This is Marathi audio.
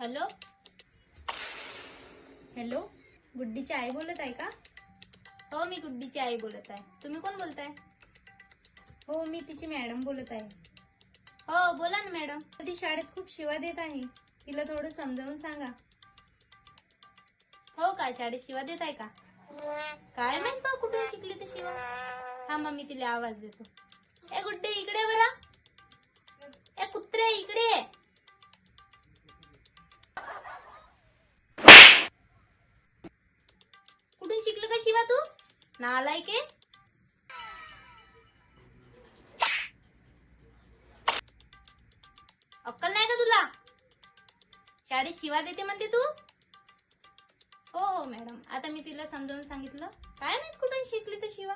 हॅलो? हॅलो? गुड्डीची आई बोलत आहे का? हो मी गुड्डीची आई बोलत आहे. तुम्ही कोण बोलताय? हो मी तिची मॅडम बोलत आहे. हो बोला ना मॅडम. ती शाळेत खूप शिवा देत आहे. तिला थोडं समजावून सांगा. हो का? शाळेत शिवा देत आहे का? काय माहीत बा कुठून शिकली ती शिवा? हा मग मी तिला आवाज देतो. कुठून शिकलं का शिवा तू नालाय के अक्कल नाही का तुला शाळेत शिवा देते म्हणते तू हो हो मॅडम आता मी तिला समजावून सांगितलं काय माहित कुठून शिकली तर शिवा